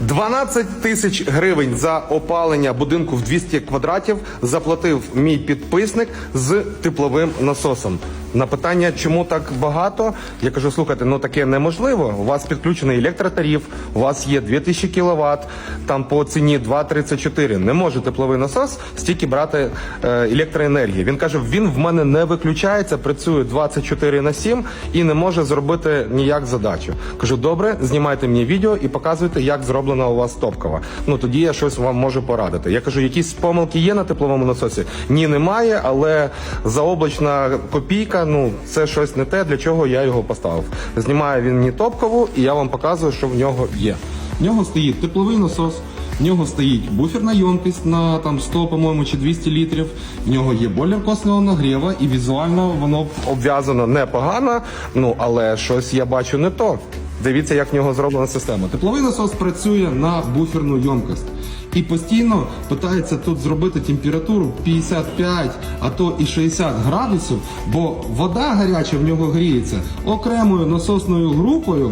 12 тисяч гривень за опалення будинку в 200 квадратів заплатив мій підписник з тепловим насосом. На питання, чому так багато, я кажу: слухайте, ну таке неможливо. У вас підключений електротариф, у вас є 2000 кВт, там по ціні 2,34. Не може тепловий насос стільки брати е, електроенергії. Він каже: він в мене не виключається, працює 24 на 7 і не може зробити ніяк задачу. Кажу, добре, знімайте мені відео і показуйте, як зроблена у вас топкова. Ну тоді я щось вам можу порадити. Я кажу, якісь помилки є на тепловому насосі? Ні, немає, але заоблачна копійка, ну це щось не те, для чого я його поставив. Знімає він мені топкову, і я вам показую, що в нього є. В нього стоїть тепловий насос. В нього стоїть буферна ємкість на там 100, по-моєму, чи 200 літрів. В нього є бойлер косного нагріва, і візуально воно обв'язано непогано. Ну але щось я бачу не то. Дивіться, як в нього зроблена система. Тепловий насос працює на буферну ємкість. І постійно питається тут зробити температуру 55, а то і 60 градусів, бо вода гаряча в нього гріється окремою насосною групою.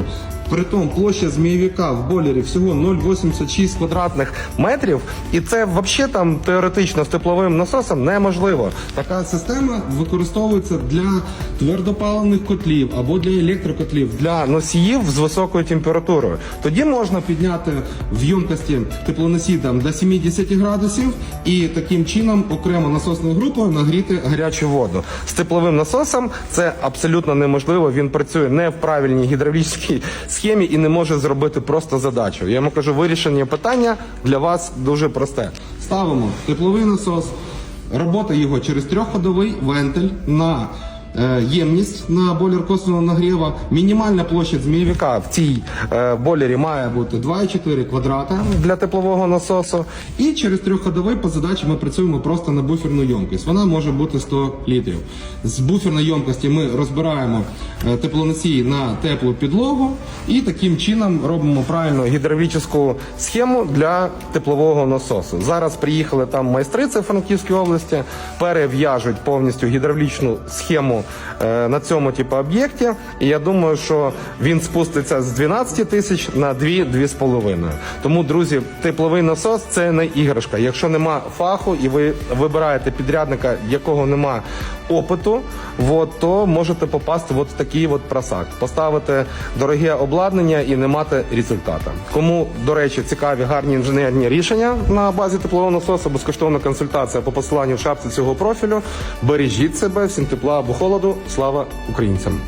Притом площа змійовика в бойлері всього 0,86 квадратних метрів, і це взагалі там теоретично з тепловим насосом неможливо. Така система використовується для твердопаливних котлів або для електрокотлів, для носіїв з високою температурою. Тоді можна підняти в ємкості теплоносій там до 70 градусів і таким чином окремо насосною групою нагріти гарячу воду. З тепловим насосом це абсолютно неможливо. Він працює не в правильній гідравлічній схемі і не може зробити просто задачу. Я йому кажу, вирішення питання для вас дуже просте. Ставимо тепловий насос, робота його через трьохходовий вентиль на ємність на бойлер косвенного нагріва. Мінімальна площа змійовика в цій е, бойлері має бути 2,4 квадрата для теплового насосу. І через трьохходовий по задачі ми працюємо просто на буферну ємкість. Вона може бути 100 літрів. З буферної ємкості ми розбираємо е, теплоносій на теплу підлогу і таким чином робимо правильну гідравлічну схему для теплового насосу. Зараз приїхали там майстри це в Франківській області, перев'яжуть повністю гідравлічну схему е, на цьому типу об'єкті. І я думаю, що він спуститься з 12 тисяч на 2-2,5. Тому, друзі, тепловий насос це не іграшка. Якщо нема фаху і ви вибираєте підрядника, якого нема опиту, от, то можете попасти в такий от просак, поставити дороге обладнання і не мати результату. Кому, до речі, цікаві гарні інженерні рішення на базі теплового насосу, безкоштовна консультація по посиланню в шапці цього профілю. Бережіть себе, всім тепла або холоду. Слава українцям!